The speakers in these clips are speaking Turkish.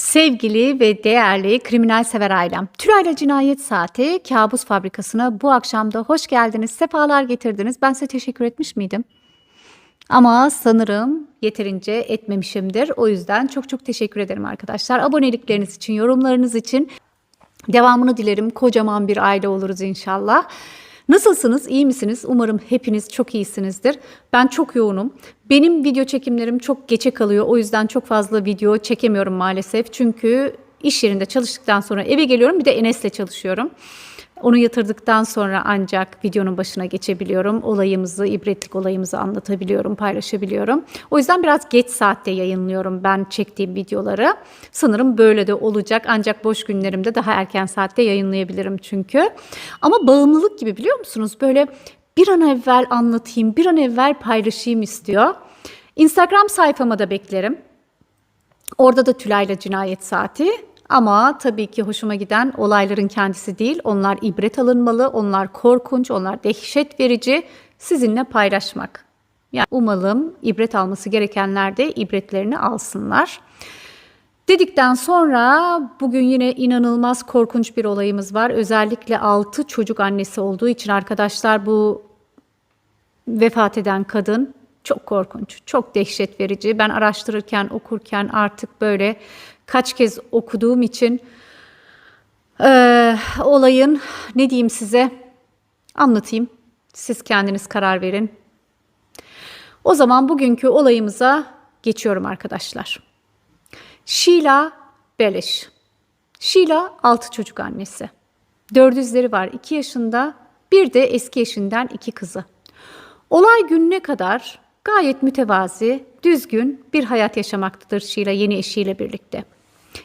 Sevgili ve değerli kriminal sever ailem. Tülayla Cinayet Saati Kabus Fabrikası'na bu akşam da hoş geldiniz, sefalar getirdiniz. Ben size teşekkür etmiş miydim? Ama sanırım yeterince etmemişimdir. O yüzden çok çok teşekkür ederim arkadaşlar. Abonelikleriniz için, yorumlarınız için devamını dilerim. Kocaman bir aile oluruz inşallah. Nasılsınız? İyi misiniz? Umarım hepiniz çok iyisinizdir. Ben çok yoğunum. Benim video çekimlerim çok geçe kalıyor. O yüzden çok fazla video çekemiyorum maalesef. Çünkü iş yerinde çalıştıktan sonra eve geliyorum. Bir de Enes'le çalışıyorum. Onu yatırdıktan sonra ancak videonun başına geçebiliyorum. Olayımızı, ibretlik olayımızı anlatabiliyorum, paylaşabiliyorum. O yüzden biraz geç saatte yayınlıyorum ben çektiğim videoları. Sanırım böyle de olacak. Ancak boş günlerimde daha erken saatte yayınlayabilirim çünkü. Ama bağımlılık gibi biliyor musunuz? Böyle bir an evvel anlatayım, bir an evvel paylaşayım istiyor. Instagram sayfama da beklerim. Orada da Tülay'la cinayet saati. Ama tabii ki hoşuma giden olayların kendisi değil. Onlar ibret alınmalı, onlar korkunç, onlar dehşet verici. Sizinle paylaşmak. Yani umalım ibret alması gerekenler de ibretlerini alsınlar. Dedikten sonra bugün yine inanılmaz korkunç bir olayımız var. Özellikle 6 çocuk annesi olduğu için arkadaşlar bu vefat eden kadın çok korkunç, çok dehşet verici. Ben araştırırken, okurken artık böyle kaç kez okuduğum için e, olayın ne diyeyim size anlatayım. Siz kendiniz karar verin. O zaman bugünkü olayımıza geçiyorum arkadaşlar. Sheila Belish. Sheila 6 çocuk annesi. Dördüzleri var 2 yaşında, bir de eski eşinden iki kızı. Olay gününe kadar gayet mütevazi, düzgün bir hayat yaşamaktadır Sheila yeni eşiyle birlikte.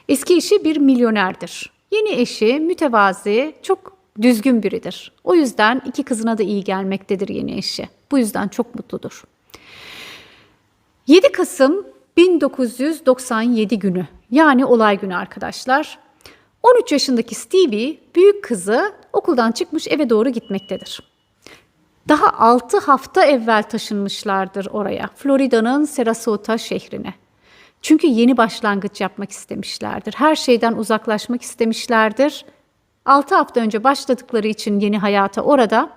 Eski eşi bir milyonerdir. Yeni eşi mütevazi, çok düzgün biridir. O yüzden iki kızına da iyi gelmektedir yeni eşi. Bu yüzden çok mutludur. 7 Kasım 1997 günü yani olay günü arkadaşlar. 13 yaşındaki Stevie büyük kızı okuldan çıkmış eve doğru gitmektedir. Daha 6 hafta evvel taşınmışlardır oraya. Florida'nın Sarasota şehrine. Çünkü yeni başlangıç yapmak istemişlerdir. Her şeyden uzaklaşmak istemişlerdir. 6 hafta önce başladıkları için yeni hayata orada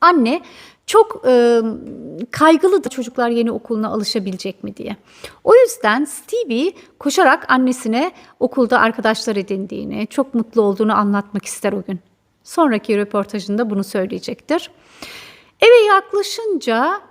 anne çok e, kaygılı da çocuklar yeni okuluna alışabilecek mi diye. O yüzden Stevie koşarak annesine okulda arkadaşlar edindiğini, çok mutlu olduğunu anlatmak ister o gün. Sonraki röportajında bunu söyleyecektir. Eve yaklaşınca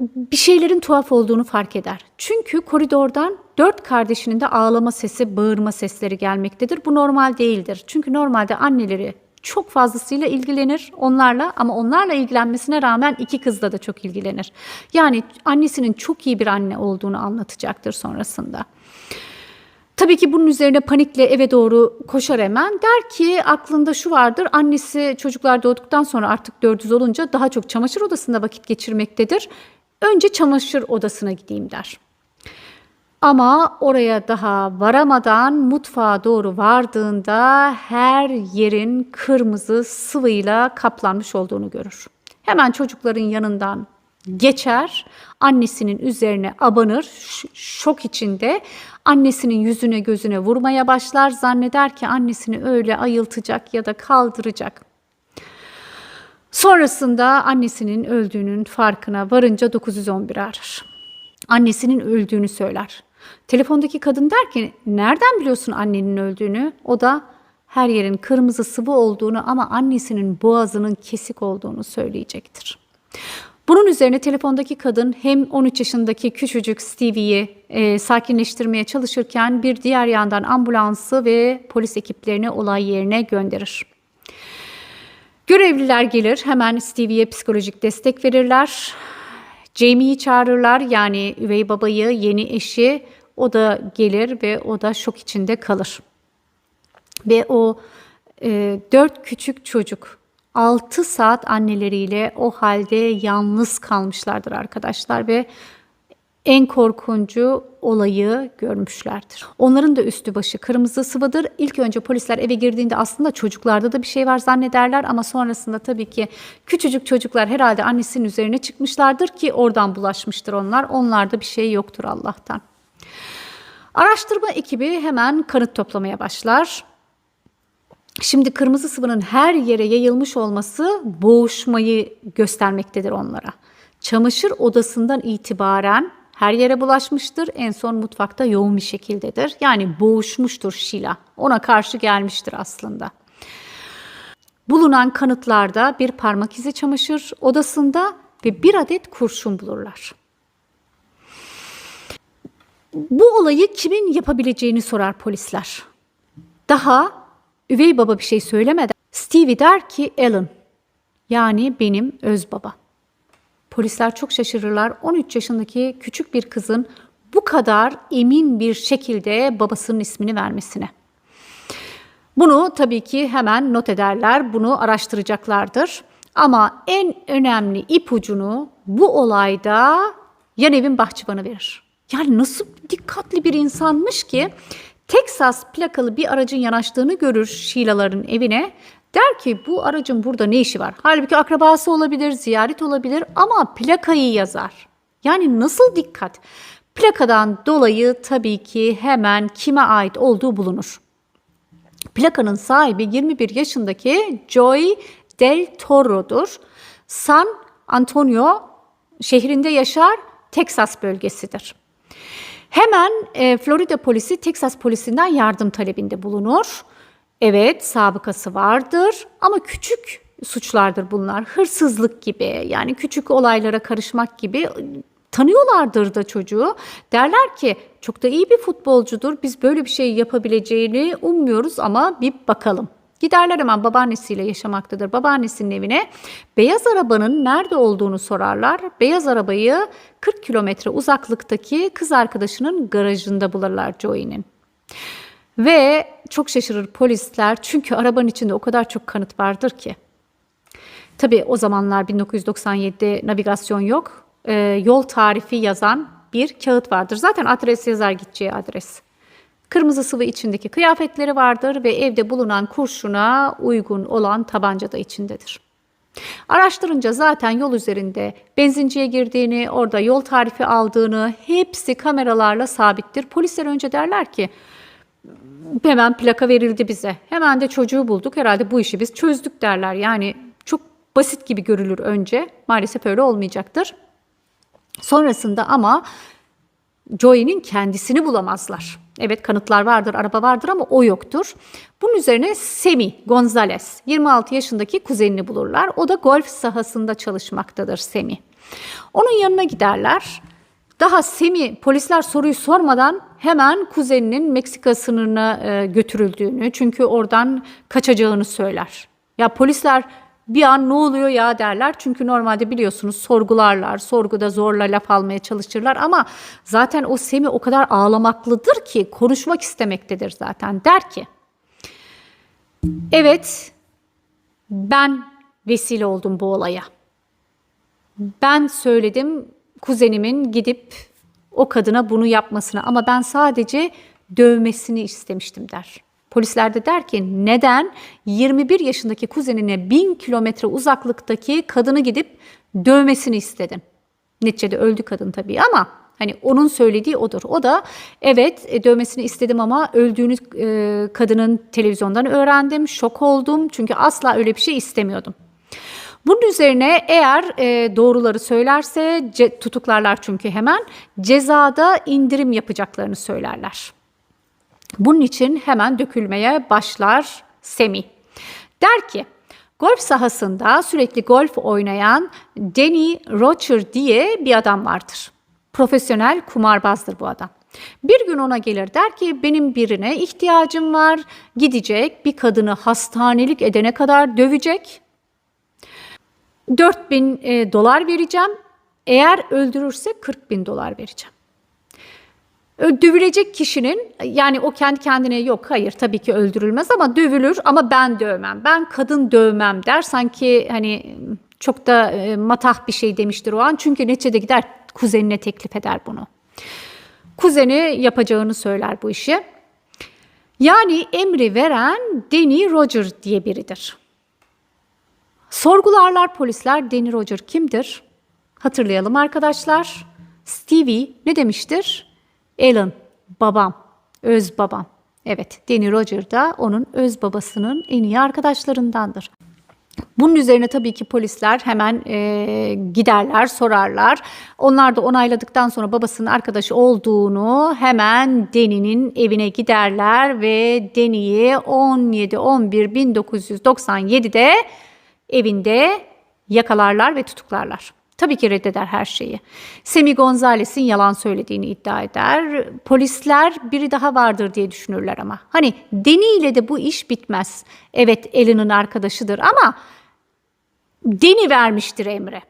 bir şeylerin tuhaf olduğunu fark eder. Çünkü koridordan dört kardeşinin de ağlama sesi, bağırma sesleri gelmektedir. Bu normal değildir. Çünkü normalde anneleri çok fazlasıyla ilgilenir onlarla ama onlarla ilgilenmesine rağmen iki kızla da çok ilgilenir. Yani annesinin çok iyi bir anne olduğunu anlatacaktır sonrasında. Tabii ki bunun üzerine panikle eve doğru koşar hemen. Der ki aklında şu vardır. Annesi çocuklar doğduktan sonra artık dördüz olunca daha çok çamaşır odasında vakit geçirmektedir. Önce çamaşır odasına gideyim der. Ama oraya daha varamadan mutfağa doğru vardığında her yerin kırmızı sıvıyla kaplanmış olduğunu görür. Hemen çocukların yanından geçer, annesinin üzerine abanır, şok içinde annesinin yüzüne gözüne vurmaya başlar, zanneder ki annesini öyle ayıltacak ya da kaldıracak. Sonrasında annesinin öldüğünün farkına varınca 911 arar. Annesinin öldüğünü söyler. Telefondaki kadın der ki nereden biliyorsun annenin öldüğünü? O da her yerin kırmızı sıvı olduğunu ama annesinin boğazının kesik olduğunu söyleyecektir. Bunun üzerine telefondaki kadın hem 13 yaşındaki küçücük Stevie'yi e, sakinleştirmeye çalışırken bir diğer yandan ambulansı ve polis ekiplerini olay yerine gönderir. Görevliler gelir hemen Stevie'ye psikolojik destek verirler. Jamie'yi çağırırlar yani üvey babayı, yeni eşi o da gelir ve o da şok içinde kalır. Ve o e, dört küçük çocuk 6 saat anneleriyle o halde yalnız kalmışlardır arkadaşlar ve en korkuncu olayı görmüşlerdir. Onların da üstü başı kırmızı sıvıdır. İlk önce polisler eve girdiğinde aslında çocuklarda da bir şey var zannederler ama sonrasında tabii ki küçücük çocuklar herhalde annesinin üzerine çıkmışlardır ki oradan bulaşmıştır onlar. Onlarda bir şey yoktur Allah'tan. Araştırma ekibi hemen kanıt toplamaya başlar. Şimdi kırmızı sıvının her yere yayılmış olması boğuşmayı göstermektedir onlara. Çamaşır odasından itibaren her yere bulaşmıştır. En son mutfakta yoğun bir şekildedir. Yani boğuşmuştur Sheila. Ona karşı gelmiştir aslında. Bulunan kanıtlarda bir parmak izi çamaşır odasında ve bir adet kurşun bulurlar. Bu olayı kimin yapabileceğini sorar polisler. Daha üvey baba bir şey söylemeden Stevie der ki Alan yani benim öz baba. Polisler çok şaşırırlar 13 yaşındaki küçük bir kızın bu kadar emin bir şekilde babasının ismini vermesine. Bunu tabii ki hemen not ederler, bunu araştıracaklardır. Ama en önemli ipucunu bu olayda yan evin bahçıvanı verir. Yani nasıl dikkatli bir insanmış ki Texas plakalı bir aracın yanaştığını görür Sheila'ların evine. Der ki bu aracın burada ne işi var? Halbuki akrabası olabilir, ziyaret olabilir ama plakayı yazar. Yani nasıl dikkat? Plakadan dolayı tabii ki hemen kime ait olduğu bulunur. Plakanın sahibi 21 yaşındaki Joy Del Toro'dur. San Antonio şehrinde yaşar, Texas bölgesidir. Hemen e, Florida polisi Texas polisinden yardım talebinde bulunur. Evet, sabıkası vardır ama küçük suçlardır bunlar. Hırsızlık gibi yani küçük olaylara karışmak gibi tanıyorlardır da çocuğu. Derler ki çok da iyi bir futbolcudur. Biz böyle bir şey yapabileceğini ummuyoruz ama bir bakalım. Giderler hemen babaannesiyle yaşamaktadır. Babaannesinin evine beyaz arabanın nerede olduğunu sorarlar. Beyaz arabayı 40 kilometre uzaklıktaki kız arkadaşının garajında bulurlar Joey'nin. Ve çok şaşırır polisler çünkü arabanın içinde o kadar çok kanıt vardır ki. Tabii o zamanlar 1997'de navigasyon yok. Ee, yol tarifi yazan bir kağıt vardır. Zaten adres yazar gideceği adres. Kırmızı sıvı içindeki kıyafetleri vardır ve evde bulunan kurşuna uygun olan tabanca da içindedir. Araştırınca zaten yol üzerinde benzinciye girdiğini, orada yol tarifi aldığını hepsi kameralarla sabittir. Polisler önce derler ki hemen plaka verildi bize. Hemen de çocuğu bulduk. Herhalde bu işi biz çözdük derler. Yani çok basit gibi görülür önce. Maalesef öyle olmayacaktır. Sonrasında ama Joey'nin kendisini bulamazlar. Evet kanıtlar vardır, araba vardır ama o yoktur. Bunun üzerine Semi Gonzalez 26 yaşındaki kuzenini bulurlar. O da golf sahasında çalışmaktadır Semi. Onun yanına giderler. Daha Semi polisler soruyu sormadan hemen kuzeninin Meksika sınırına e, götürüldüğünü çünkü oradan kaçacağını söyler. Ya polisler bir an ne oluyor ya derler. Çünkü normalde biliyorsunuz sorgularlar, sorguda zorla laf almaya çalışırlar ama zaten o Semi o kadar ağlamaklıdır ki konuşmak istemektedir zaten. Der ki, evet ben vesile oldum bu olaya. Ben söyledim kuzenimin gidip o kadına bunu yapmasına ama ben sadece dövmesini istemiştim der. Polisler de der ki neden 21 yaşındaki kuzenine 1000 kilometre uzaklıktaki kadını gidip dövmesini istedin? Neticede öldü kadın tabii ama hani onun söylediği odur. O da evet e, dövmesini istedim ama öldüğünü e, kadının televizyondan öğrendim, şok oldum çünkü asla öyle bir şey istemiyordum. Bunun üzerine eğer e, doğruları söylerse ce, tutuklarlar çünkü hemen cezada indirim yapacaklarını söylerler. Bunun için hemen dökülmeye başlar Semi. Der ki golf sahasında sürekli golf oynayan Danny Rocher diye bir adam vardır. Profesyonel kumarbazdır bu adam. Bir gün ona gelir der ki benim birine ihtiyacım var. Gidecek bir kadını hastanelik edene kadar dövecek. 4000 e, dolar vereceğim. Eğer öldürürse 40 bin dolar vereceğim. Dövülecek kişinin yani o kendi kendine yok hayır tabii ki öldürülmez ama dövülür ama ben dövmem. Ben kadın dövmem der sanki hani çok da e, matah bir şey demiştir o an. Çünkü neticede gider kuzenine teklif eder bunu. Kuzeni yapacağını söyler bu işi. Yani emri veren Danny Roger diye biridir. Sorgularlar polisler Danny Roger kimdir? Hatırlayalım arkadaşlar. Stevie ne demiştir? Alan, babam. Öz babam. Evet, Danny Roger da onun öz babasının en iyi arkadaşlarındandır. Bunun üzerine tabii ki polisler hemen e, giderler, sorarlar. Onlar da onayladıktan sonra babasının arkadaşı olduğunu hemen Deni'nin evine giderler ve Deni'yi 17-11-1997'de evinde yakalarlar ve tutuklarlar. Tabii ki reddeder her şeyi. Semi Gonzalez'in yalan söylediğini iddia eder. Polisler biri daha vardır diye düşünürler ama. Hani Deni ile de bu iş bitmez. Evet Ellen'ın arkadaşıdır ama Deni vermiştir emre.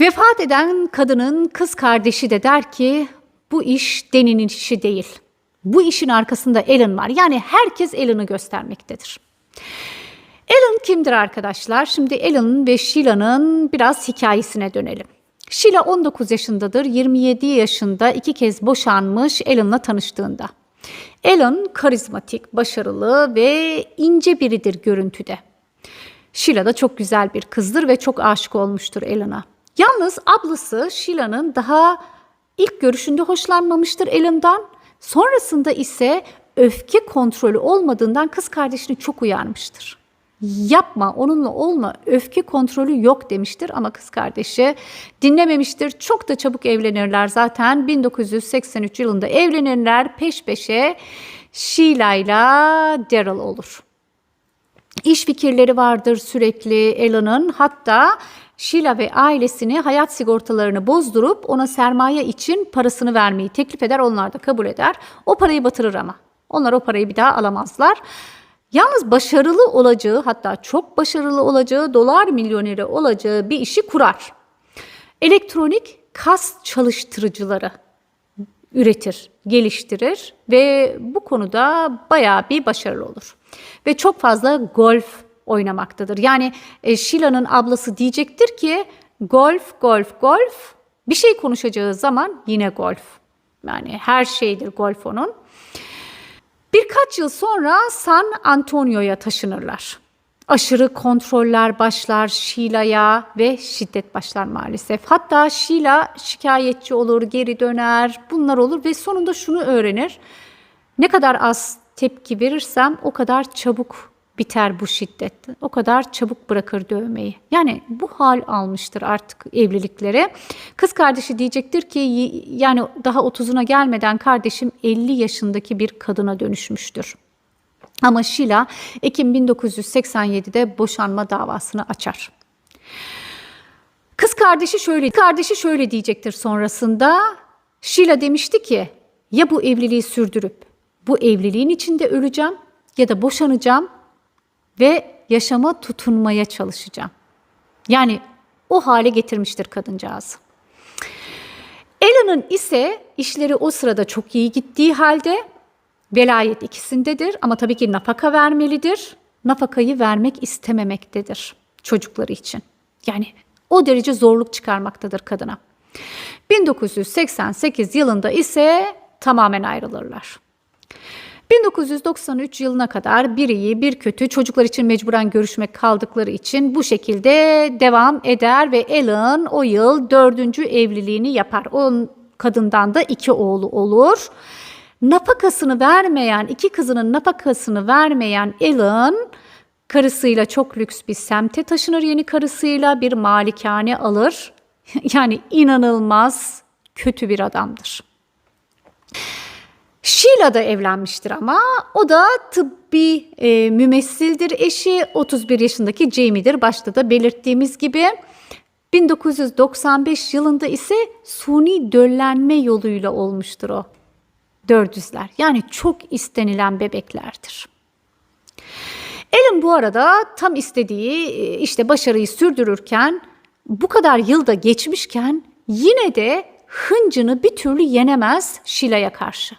Vefat eden kadının kız kardeşi de der ki bu iş Deni'nin işi değil. Bu işin arkasında Ellen var. Yani herkes Ellen'ı göstermektedir. Ellen kimdir arkadaşlar? Şimdi Ellen'ın ve Sheila'nın biraz hikayesine dönelim. Sheila 19 yaşındadır. 27 yaşında iki kez boşanmış Ellen'la tanıştığında. Ellen karizmatik, başarılı ve ince biridir görüntüde. Sheila da çok güzel bir kızdır ve çok aşık olmuştur Ellen'a. Yalnız ablası Sheila'nın daha ilk görüşünde hoşlanmamıştır Ellen'dan. Sonrasında ise öfke kontrolü olmadığından kız kardeşini çok uyarmıştır. Yapma, onunla olma, öfke kontrolü yok demiştir ama kız kardeşi dinlememiştir. Çok da çabuk evlenirler zaten. 1983 yılında evlenirler peş peşe Sheila ile Daryl olur. İş fikirleri vardır sürekli Ellen'ın. Hatta Sheila ve ailesini hayat sigortalarını bozdurup ona sermaye için parasını vermeyi teklif eder. Onlar da kabul eder. O parayı batırır ama. Onlar o parayı bir daha alamazlar. Yalnız başarılı olacağı hatta çok başarılı olacağı dolar milyoneri olacağı bir işi kurar. Elektronik kas çalıştırıcıları üretir, geliştirir ve bu konuda bayağı bir başarılı olur. Ve çok fazla golf oynamaktadır. Yani e, Sheila'nın ablası diyecektir ki golf, golf, golf. Bir şey konuşacağı zaman yine golf. Yani her şeydir golf onun. Birkaç yıl sonra San Antonio'ya taşınırlar. Aşırı kontroller başlar Sheila'ya ve şiddet başlar maalesef. Hatta Sheila şikayetçi olur, geri döner, bunlar olur ve sonunda şunu öğrenir. Ne kadar az tepki verirsem o kadar çabuk biter bu şiddet. O kadar çabuk bırakır dövmeyi. Yani bu hal almıştır artık evlilikleri. Kız kardeşi diyecektir ki yani daha 30'una gelmeden kardeşim 50 yaşındaki bir kadına dönüşmüştür. Ama Sheila Ekim 1987'de boşanma davasını açar. Kız kardeşi şöyle kardeşi şöyle diyecektir sonrasında. Sheila demişti ki ya bu evliliği sürdürüp bu evliliğin içinde öleceğim ya da boşanacağım ve yaşama tutunmaya çalışacağım. Yani o hale getirmiştir kadıncağız. Ellen'ın ise işleri o sırada çok iyi gittiği halde velayet ikisindedir ama tabii ki nafaka vermelidir. Nafakayı vermek istememektedir çocukları için. Yani o derece zorluk çıkarmaktadır kadına. 1988 yılında ise tamamen ayrılırlar. 1993 yılına kadar bir iyi bir kötü çocuklar için mecburen görüşmek kaldıkları için bu şekilde devam eder ve Ellen o yıl dördüncü evliliğini yapar. O kadından da iki oğlu olur. Nafakasını vermeyen, iki kızının nafakasını vermeyen Ellen karısıyla çok lüks bir semte taşınır yeni karısıyla bir malikane alır. yani inanılmaz kötü bir adamdır. Sheila da evlenmiştir ama o da tıbbi e, mümessildir eşi 31 yaşındaki Jamie'dir başta da belirttiğimiz gibi. 1995 yılında ise suni döllenme yoluyla olmuştur o dördüzler. Yani çok istenilen bebeklerdir. Ellen bu arada tam istediği e, işte başarıyı sürdürürken bu kadar yılda geçmişken yine de hıncını bir türlü yenemez Sheila'ya karşı.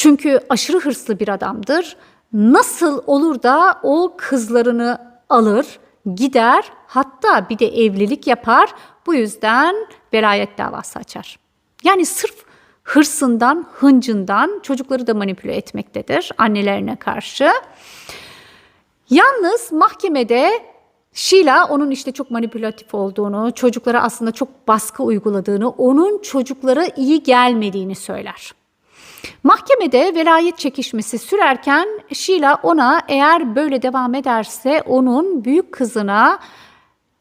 Çünkü aşırı hırslı bir adamdır. Nasıl olur da o kızlarını alır, gider, hatta bir de evlilik yapar. Bu yüzden velayet davası açar. Yani sırf hırsından, hıncından çocukları da manipüle etmektedir annelerine karşı. Yalnız mahkemede Sheila onun işte çok manipülatif olduğunu, çocuklara aslında çok baskı uyguladığını, onun çocuklara iyi gelmediğini söyler. Mahkemede velayet çekişmesi sürerken Sheila ona eğer böyle devam ederse onun büyük kızına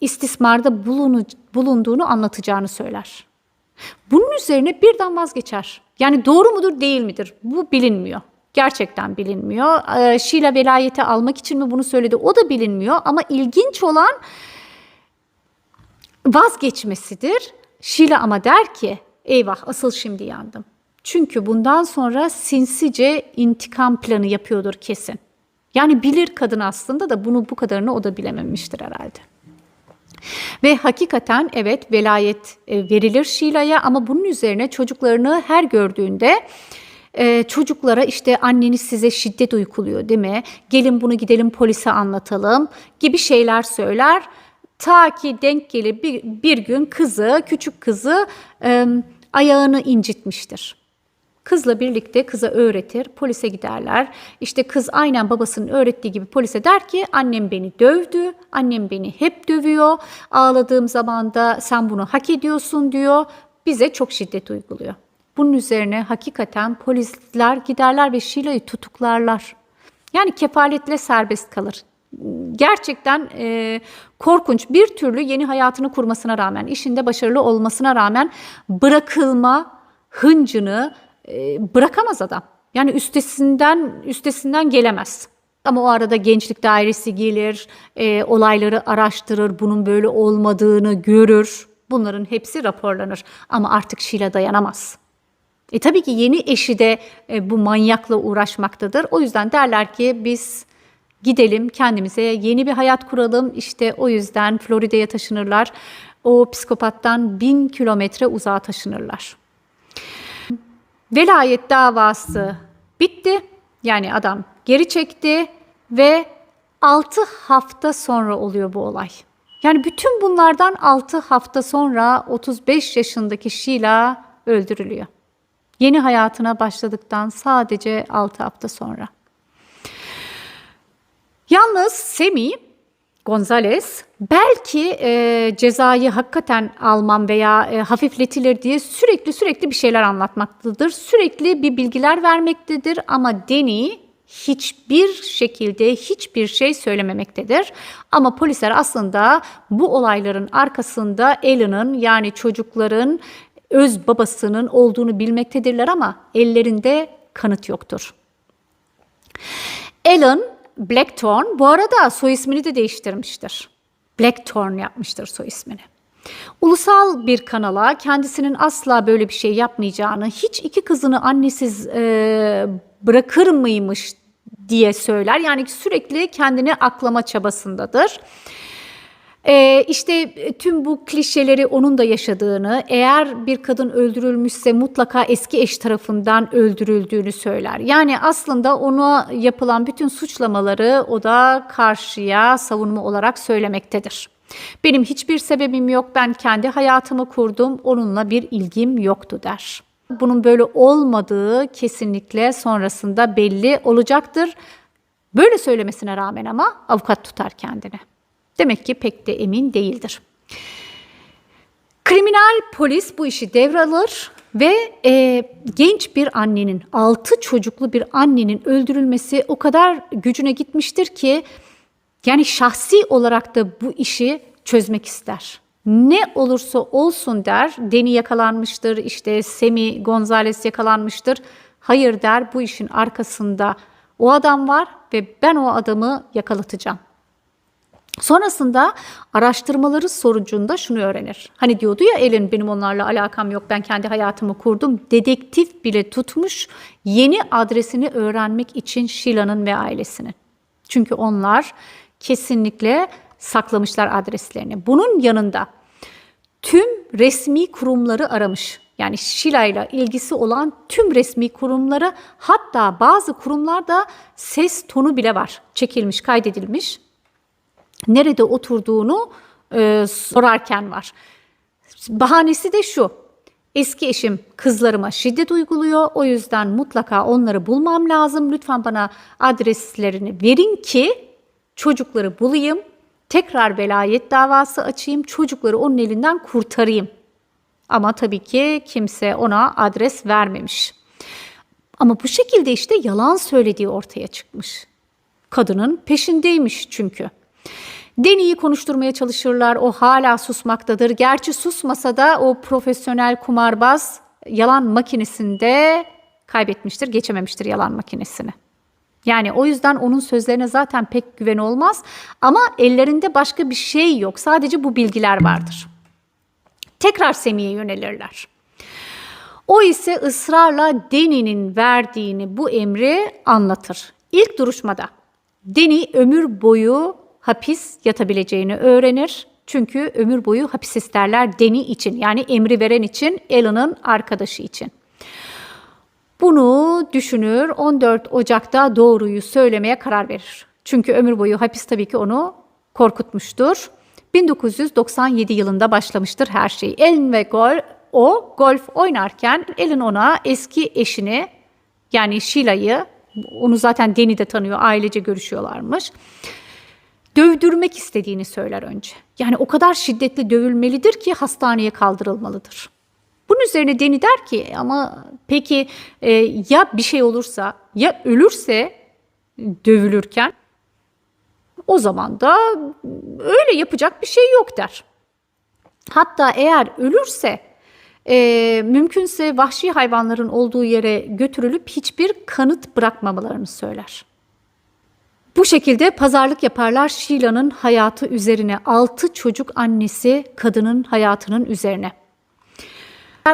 istismarda bulunu- bulunduğunu anlatacağını söyler. Bunun üzerine birden vazgeçer. Yani doğru mudur değil midir? Bu bilinmiyor. Gerçekten bilinmiyor. Ee, Sheila velayeti almak için mi bunu söyledi o da bilinmiyor. Ama ilginç olan vazgeçmesidir. Sheila ama der ki eyvah asıl şimdi yandım. Çünkü bundan sonra sinsice intikam planı yapıyordur kesin. Yani bilir kadın aslında da bunu bu kadarını o da bilememiştir herhalde. Ve hakikaten evet velayet e, verilir Şila'ya ama bunun üzerine çocuklarını her gördüğünde e, çocuklara işte anneniz size şiddet uyguluyor değil mi? Gelin bunu gidelim polise anlatalım gibi şeyler söyler. Ta ki denk gelip bir, bir gün kızı, küçük kızı e, ayağını incitmiştir. Kızla birlikte kıza öğretir, polise giderler. İşte kız aynen babasının öğrettiği gibi polise der ki annem beni dövdü, annem beni hep dövüyor. Ağladığım zaman da sen bunu hak ediyorsun diyor. Bize çok şiddet uyguluyor. Bunun üzerine hakikaten polisler giderler ve Şila'yı tutuklarlar. Yani kefaletle serbest kalır. Gerçekten e, korkunç bir türlü yeni hayatını kurmasına rağmen, işinde başarılı olmasına rağmen bırakılma hıncını bırakamaz adam. Yani üstesinden üstesinden gelemez. Ama o arada gençlik dairesi gelir, e, olayları araştırır, bunun böyle olmadığını görür. Bunların hepsi raporlanır. Ama artık Şila dayanamaz. E tabii ki yeni eşi de e, bu manyakla uğraşmaktadır. O yüzden derler ki biz gidelim kendimize yeni bir hayat kuralım. İşte o yüzden Florida'ya taşınırlar. O psikopattan bin kilometre uzağa taşınırlar. Velayet davası bitti. Yani adam geri çekti ve 6 hafta sonra oluyor bu olay. Yani bütün bunlardan 6 hafta sonra 35 yaşındaki Sheila öldürülüyor. Yeni hayatına başladıktan sadece 6 hafta sonra. Yalnız Semi Gonzales belki e, cezayı hakikaten almam veya e, hafifletilir diye sürekli sürekli bir şeyler anlatmaktadır. Sürekli bir bilgiler vermektedir ama Deni hiçbir şekilde hiçbir şey söylememektedir. Ama polisler aslında bu olayların arkasında Ellen'ın yani çocukların öz babasının olduğunu bilmektedirler ama ellerinde kanıt yoktur. Ellen Blackthorn bu arada soy ismini de değiştirmiştir. Blackthorn yapmıştır soy ismini. Ulusal bir kanala kendisinin asla böyle bir şey yapmayacağını, hiç iki kızını annesiz e, bırakır mıymış diye söyler. Yani sürekli kendini aklama çabasındadır. Ee, işte tüm bu klişeleri onun da yaşadığını, eğer bir kadın öldürülmüşse mutlaka eski eş tarafından öldürüldüğünü söyler. Yani aslında ona yapılan bütün suçlamaları o da karşıya savunma olarak söylemektedir. Benim hiçbir sebebim yok, ben kendi hayatımı kurdum, onunla bir ilgim yoktu der. Bunun böyle olmadığı kesinlikle sonrasında belli olacaktır. Böyle söylemesine rağmen ama avukat tutar kendini. Demek ki pek de emin değildir. Kriminal polis bu işi devralır ve e, genç bir annenin, altı çocuklu bir annenin öldürülmesi o kadar gücüne gitmiştir ki yani şahsi olarak da bu işi çözmek ister. Ne olursa olsun der, Deni yakalanmıştır, işte Semi Gonzales yakalanmıştır. Hayır der, bu işin arkasında o adam var ve ben o adamı yakalatacağım. Sonrasında araştırmaları sonucunda şunu öğrenir. Hani diyordu ya Elin benim onlarla alakam yok ben kendi hayatımı kurdum. Dedektif bile tutmuş yeni adresini öğrenmek için Sheila'nın ve ailesinin. Çünkü onlar kesinlikle saklamışlar adreslerini. Bunun yanında tüm resmi kurumları aramış. Yani Sheila ile ilgisi olan tüm resmi kurumları hatta bazı kurumlarda ses tonu bile var. Çekilmiş, kaydedilmiş nerede oturduğunu e, sorarken var. Bahanesi de şu. Eski eşim kızlarıma şiddet uyguluyor. O yüzden mutlaka onları bulmam lazım. Lütfen bana adreslerini verin ki çocukları bulayım. Tekrar velayet davası açayım. Çocukları onun elinden kurtarayım. Ama tabii ki kimse ona adres vermemiş. Ama bu şekilde işte yalan söylediği ortaya çıkmış. Kadının peşindeymiş çünkü. Deni'yi konuşturmaya çalışırlar. O hala susmaktadır. Gerçi susmasa da o profesyonel kumarbaz yalan makinesinde kaybetmiştir, geçememiştir yalan makinesini. Yani o yüzden onun sözlerine zaten pek güven olmaz ama ellerinde başka bir şey yok. Sadece bu bilgiler vardır. Tekrar Semih'e yönelirler. O ise ısrarla Deni'nin verdiğini bu emri anlatır. İlk duruşmada Deni ömür boyu hapis yatabileceğini öğrenir. Çünkü ömür boyu hapis isterler Deni için yani emri veren için Alan'ın arkadaşı için. Bunu düşünür 14 Ocak'ta doğruyu söylemeye karar verir. Çünkü ömür boyu hapis tabii ki onu korkutmuştur. 1997 yılında başlamıştır her şey. Ellen ve Gol, o golf oynarken Ellen ona eski eşini yani Sheila'yı onu zaten Deni de tanıyor ailece görüşüyorlarmış. Dövdürmek istediğini söyler önce. Yani o kadar şiddetli dövülmelidir ki hastaneye kaldırılmalıdır. Bunun üzerine Deni der ki ama peki e, ya bir şey olursa ya ölürse dövülürken o zaman da öyle yapacak bir şey yok der. Hatta eğer ölürse e, mümkünse vahşi hayvanların olduğu yere götürülüp hiçbir kanıt bırakmamalarını söyler. Bu şekilde pazarlık yaparlar Sheila'nın hayatı üzerine, altı çocuk annesi kadının hayatının üzerine.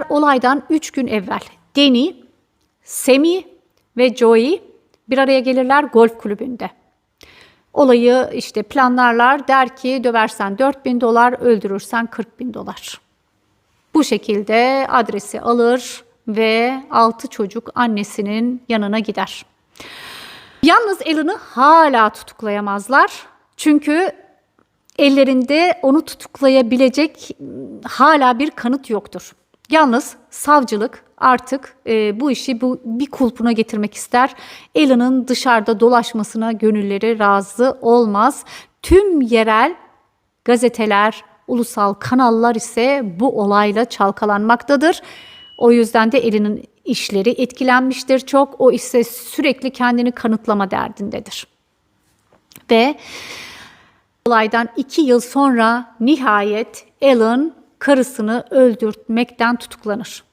Olaydan üç gün evvel Deni, Semi ve Joey bir araya gelirler golf kulübünde. Olayı işte planlarlar der ki döversen 4 bin dolar öldürürsen 40 bin dolar. Bu şekilde adresi alır ve altı çocuk annesinin yanına gider. Yalnız Alan'ı hala tutuklayamazlar. Çünkü ellerinde onu tutuklayabilecek hala bir kanıt yoktur. Yalnız savcılık artık e, bu işi bu bir kulpuna getirmek ister. Alan'ın dışarıda dolaşmasına gönülleri razı olmaz. Tüm yerel gazeteler, ulusal kanallar ise bu olayla çalkalanmaktadır. O yüzden de Alan'ın işleri etkilenmiştir çok. O ise sürekli kendini kanıtlama derdindedir. Ve olaydan iki yıl sonra nihayet Alan karısını öldürtmekten tutuklanır.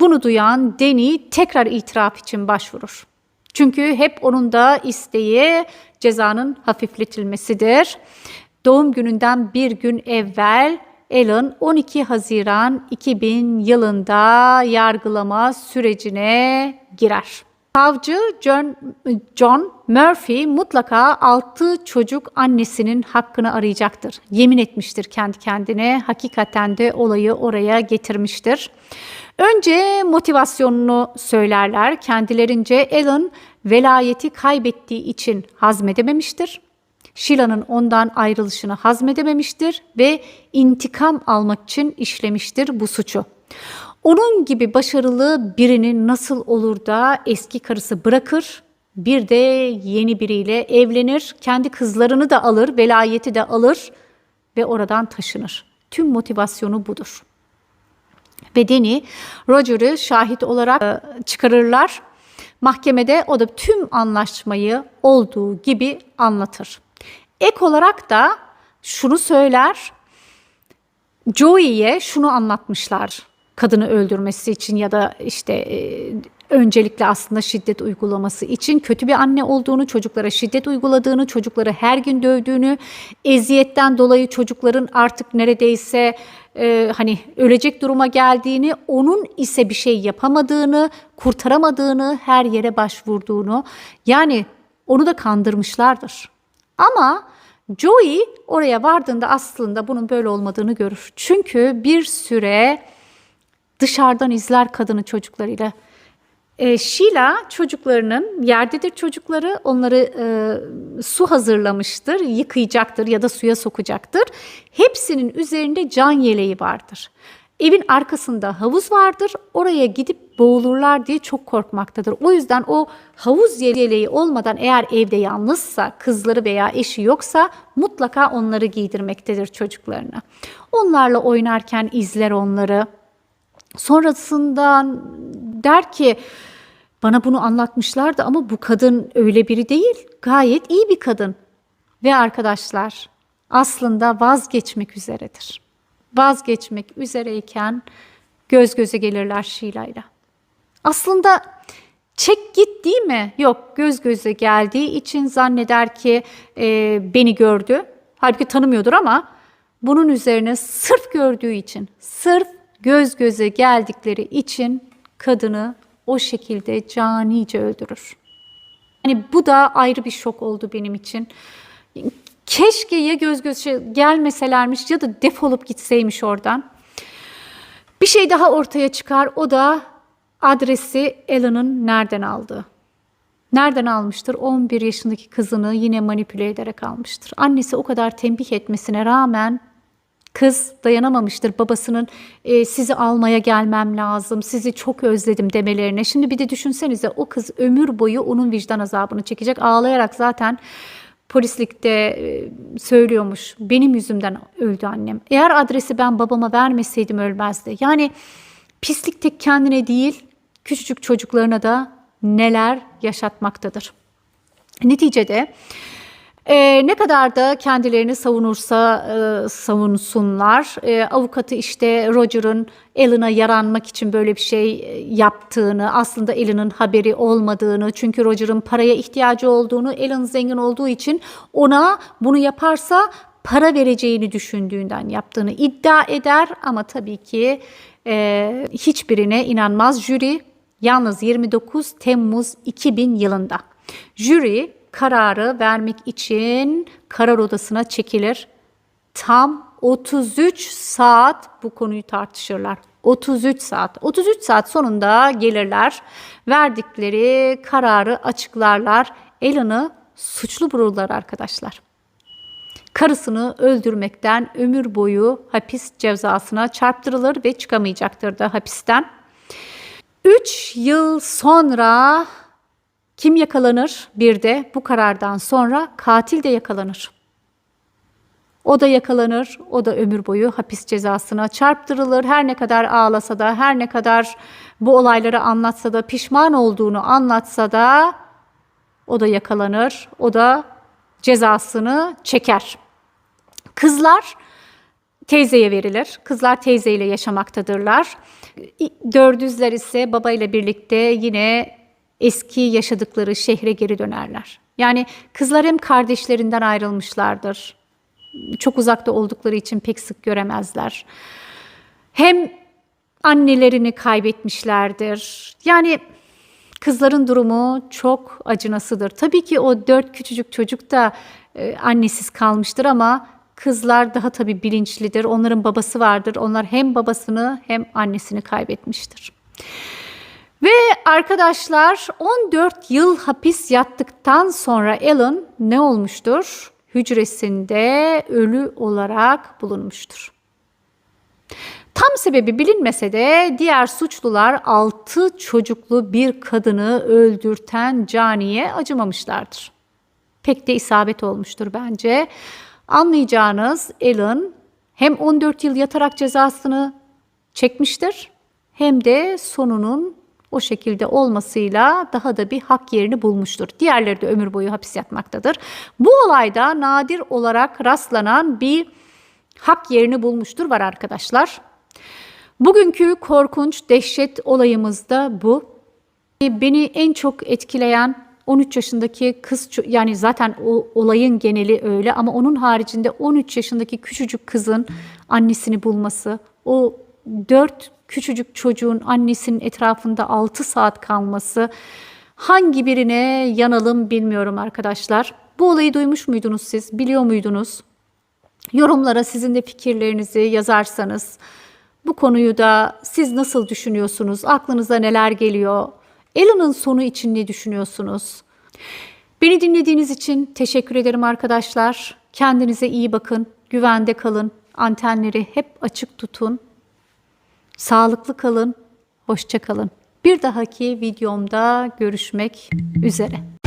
Bunu duyan Deni tekrar itiraf için başvurur. Çünkü hep onun da isteği cezanın hafifletilmesidir. Doğum gününden bir gün evvel Alan 12 Haziran 2000 yılında yargılama sürecine girer. Savcı John, John Murphy mutlaka altı çocuk annesinin hakkını arayacaktır. Yemin etmiştir kendi kendine. Hakikaten de olayı oraya getirmiştir. Önce motivasyonunu söylerler. Kendilerince Alan velayeti kaybettiği için hazmedememiştir. Sheila'nın ondan ayrılışını hazmedememiştir ve intikam almak için işlemiştir bu suçu. Onun gibi başarılı birini nasıl olur da eski karısı bırakır, bir de yeni biriyle evlenir, kendi kızlarını da alır, velayeti de alır ve oradan taşınır. Tüm motivasyonu budur. Ve Deni Roger'ı şahit olarak e, çıkarırlar. Mahkemede o da tüm anlaşmayı olduğu gibi anlatır. Ek olarak da şunu söyler, Joey'ye şunu anlatmışlar kadını öldürmesi için ya da işte e, öncelikle aslında şiddet uygulaması için kötü bir anne olduğunu, çocuklara şiddet uyguladığını, çocukları her gün dövdüğünü, eziyetten dolayı çocukların artık neredeyse e, hani ölecek duruma geldiğini, onun ise bir şey yapamadığını, kurtaramadığını, her yere başvurduğunu, yani onu da kandırmışlardır. Ama Joey oraya vardığında aslında bunun böyle olmadığını görür. Çünkü bir süre dışarıdan izler kadını çocuklarıyla. E, Sheila çocuklarının yerdedir çocukları onları e, su hazırlamıştır, yıkayacaktır ya da suya sokacaktır. Hepsinin üzerinde can yeleği vardır. Evin arkasında havuz vardır. Oraya gidip boğulurlar diye çok korkmaktadır. O yüzden o havuz yeleği olmadan eğer evde yalnızsa, kızları veya eşi yoksa mutlaka onları giydirmektedir çocuklarına. Onlarla oynarken izler onları. Sonrasında der ki Bana bunu anlatmışlardı ama bu kadın öyle biri değil. Gayet iyi bir kadın. Ve arkadaşlar aslında vazgeçmek üzeredir. Vazgeçmek üzereyken göz göze gelirler Şila'yla. Aslında çek git değil mi? Yok göz göze geldiği için zanneder ki e, beni gördü. Halbuki tanımıyordur ama bunun üzerine sırf gördüğü için, sırf göz göze geldikleri için kadını o şekilde canice öldürür. Yani bu da ayrı bir şok oldu benim için. Keşke ya göz göze gelmeselermiş ya da defolup gitseymiş oradan. Bir şey daha ortaya çıkar. O da adresi Alan'ın nereden aldığı. Nereden almıştır? 11 yaşındaki kızını yine manipüle ederek almıştır. Annesi o kadar tembih etmesine rağmen kız dayanamamıştır babasının e, sizi almaya gelmem lazım, sizi çok özledim demelerine. Şimdi bir de düşünsenize o kız ömür boyu onun vicdan azabını çekecek. Ağlayarak zaten polislikte e, söylüyormuş. Benim yüzümden öldü annem. Eğer adresi ben babama vermeseydim ölmezdi. Yani pislik tek kendine değil, küçücük çocuklarına da neler yaşatmaktadır. Neticede e, ne kadar da kendilerini savunursa e, savunsunlar, e, avukatı işte Roger'ın Alan'a yaranmak için böyle bir şey e, yaptığını, aslında Alan'ın haberi olmadığını, çünkü Roger'ın paraya ihtiyacı olduğunu, Alan zengin olduğu için ona bunu yaparsa para vereceğini düşündüğünden yaptığını iddia eder. Ama tabii ki e, hiçbirine inanmaz. Jüri yalnız 29 Temmuz 2000 yılında. Jüri kararı vermek için karar odasına çekilir. Tam 33 saat bu konuyu tartışırlar. 33 saat. 33 saat sonunda gelirler. Verdikleri kararı açıklarlar. Alan'ı suçlu bulurlar arkadaşlar. Karısını öldürmekten ömür boyu hapis cezasına çarptırılır ve çıkamayacaktır da hapisten. 3 yıl sonra kim yakalanır? Bir de bu karardan sonra katil de yakalanır. O da yakalanır, o da ömür boyu hapis cezasına çarptırılır. Her ne kadar ağlasa da, her ne kadar bu olayları anlatsa da, pişman olduğunu anlatsa da o da yakalanır, o da cezasını çeker. Kızlar teyzeye verilir. Kızlar teyzeyle yaşamaktadırlar. Dördüzler ise babayla birlikte yine eski yaşadıkları şehre geri dönerler. Yani kızlar hem kardeşlerinden ayrılmışlardır. Çok uzakta oldukları için pek sık göremezler. Hem annelerini kaybetmişlerdir. Yani kızların durumu çok acınasıdır. Tabii ki o dört küçücük çocuk da e, annesiz kalmıştır ama kızlar daha tabii bilinçlidir. Onların babası vardır. Onlar hem babasını hem annesini kaybetmiştir. Ve arkadaşlar 14 yıl hapis yattıktan sonra Alan ne olmuştur? Hücresinde ölü olarak bulunmuştur. Tam sebebi bilinmese de diğer suçlular 6 çocuklu bir kadını öldürten caniye acımamışlardır. Pek de isabet olmuştur bence. Anlayacağınız Alan hem 14 yıl yatarak cezasını çekmiştir hem de sonunun o şekilde olmasıyla daha da bir hak yerini bulmuştur. Diğerleri de ömür boyu hapis yatmaktadır. Bu olayda nadir olarak rastlanan bir hak yerini bulmuştur var arkadaşlar. Bugünkü korkunç dehşet olayımız da bu. Beni en çok etkileyen 13 yaşındaki kız yani zaten o olayın geneli öyle ama onun haricinde 13 yaşındaki küçücük kızın annesini bulması, o 4 küçücük çocuğun annesinin etrafında 6 saat kalması hangi birine yanalım bilmiyorum arkadaşlar. Bu olayı duymuş muydunuz siz? Biliyor muydunuz? Yorumlara sizin de fikirlerinizi yazarsanız bu konuyu da siz nasıl düşünüyorsunuz? Aklınıza neler geliyor? Ela'nın sonu için ne düşünüyorsunuz? Beni dinlediğiniz için teşekkür ederim arkadaşlar. Kendinize iyi bakın, güvende kalın, antenleri hep açık tutun. Sağlıklı kalın, hoşça kalın. Bir dahaki videomda görüşmek üzere.